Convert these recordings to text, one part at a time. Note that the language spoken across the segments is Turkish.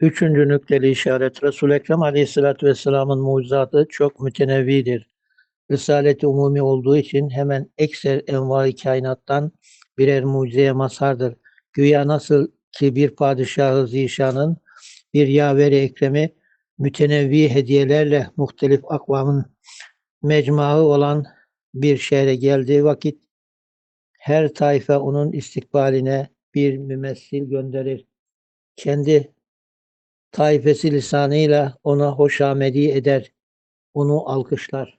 Üçüncü nükteli işaret Resul-i Ekrem Aleyhisselatü Vesselam'ın mucizatı çok mütenevvidir. Risaleti umumi olduğu için hemen ekser envai kainattan birer mucizeye mazhardır. Güya nasıl ki bir padişahı zişanın bir yaveri ekremi mütenevvi hediyelerle muhtelif akvamın mecmuaı olan bir şehre geldiği vakit her tayfa onun istikbaline bir mümessil gönderir. Kendi taifesi lisanıyla ona hoşamedi eder, onu alkışlar.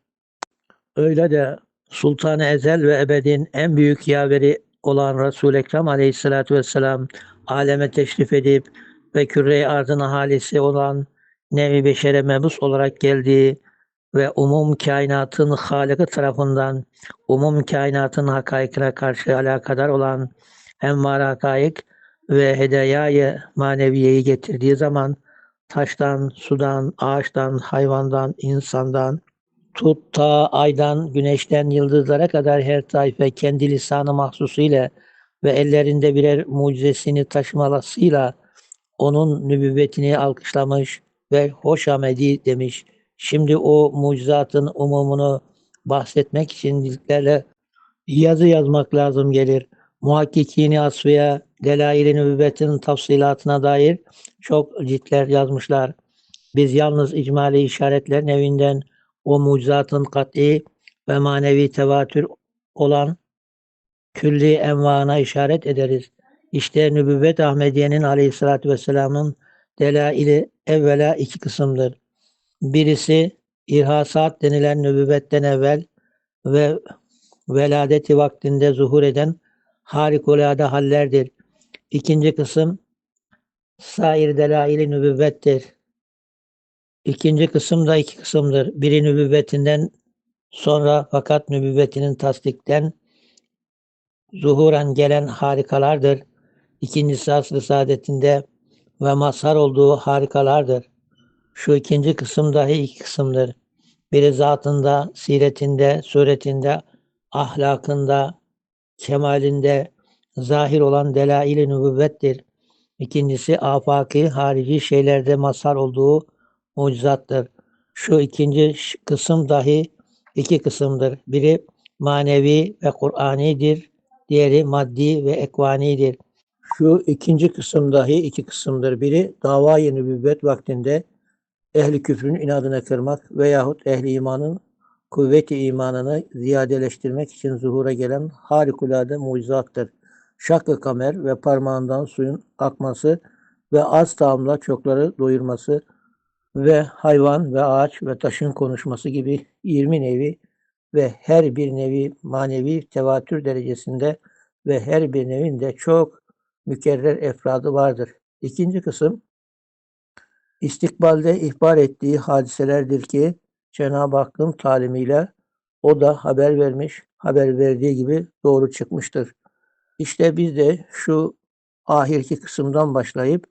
Öyle de Sultan-ı Ezel ve Ebed'in en büyük yaveri olan Resul-i Ekrem Aleyhisselatü Vesselam aleme teşrif edip ve küre-i arzın ahalisi olan nevi beşere mebus olarak geldiği ve umum kainatın Halık'ı tarafından umum kainatın hakaikine karşı alakadar olan envar hakaik ve hediyayı maneviyeyi getirdiği zaman taştan, sudan, ağaçtan, hayvandan, insandan, tut ta aydan, güneşten, yıldızlara kadar her tayfe kendi lisanı mahsusu ile ve ellerinde birer mucizesini taşımalasıyla onun nübüvvetini alkışlamış ve hoşamedi demiş. Şimdi o mucizatın umumunu bahsetmek için dizlerle yazı yazmak lazım gelir. Muhakkikini asfiye, delail-i nübüvvetin tafsilatına dair çok ciltler yazmışlar. Biz yalnız icmali işaretler nevinden o mucizatın kat'i ve manevi tevatür olan külli envana işaret ederiz. İşte nübüvvet Ahmediye'nin aleyhissalatü vesselamın delaili evvela iki kısımdır. Birisi irhasat denilen nübüvvetten evvel ve veladeti vaktinde zuhur eden harikulade hallerdir. İkinci kısım sair delaili nübüvvettir. İkinci kısım da iki kısımdır. Biri nübüvvetinden sonra fakat nübüvvetinin tasdikten zuhuren gelen harikalardır. İkincisi asr-ı saadetinde ve mazhar olduğu harikalardır. Şu ikinci kısım dahi iki kısımdır. Biri zatında, siretinde, suretinde, ahlakında, kemalinde zahir olan delail-i nübüvvettir. İkincisi afaki, harici şeylerde mazhar olduğu mucizattır. Şu ikinci kısım dahi iki kısımdır. Biri manevi ve Kur'anidir, diğeri maddi ve ekvanidir. Şu ikinci kısım dahi iki kısımdır. Biri davayı nübüvvet vaktinde ehli küfrün inadına kırmak veyahut ehli imanın kuvveti imanını ziyadeleştirmek için zuhura gelen harikulade mucizattır. Şakkı kamer ve parmağından suyun akması ve az tağımla çokları doyurması ve hayvan ve ağaç ve taşın konuşması gibi 20 nevi ve her bir nevi manevi tevatür derecesinde ve her bir nevinde çok mükerrer efradı vardır. İkinci kısım istikbalde ihbar ettiği hadiselerdir ki Cenab-ı Hakk'ın talimiyle o da haber vermiş, haber verdiği gibi doğru çıkmıştır. İşte biz de şu ahirki kısımdan başlayıp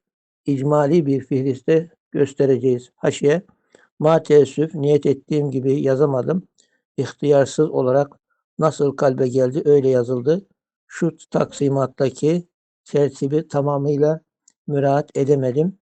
icmali bir fihriste göstereceğiz. Haşiye, ma teessüf niyet ettiğim gibi yazamadım. İhtiyarsız olarak nasıl kalbe geldi öyle yazıldı. Şu taksimattaki tertibi tamamıyla müraat edemedim.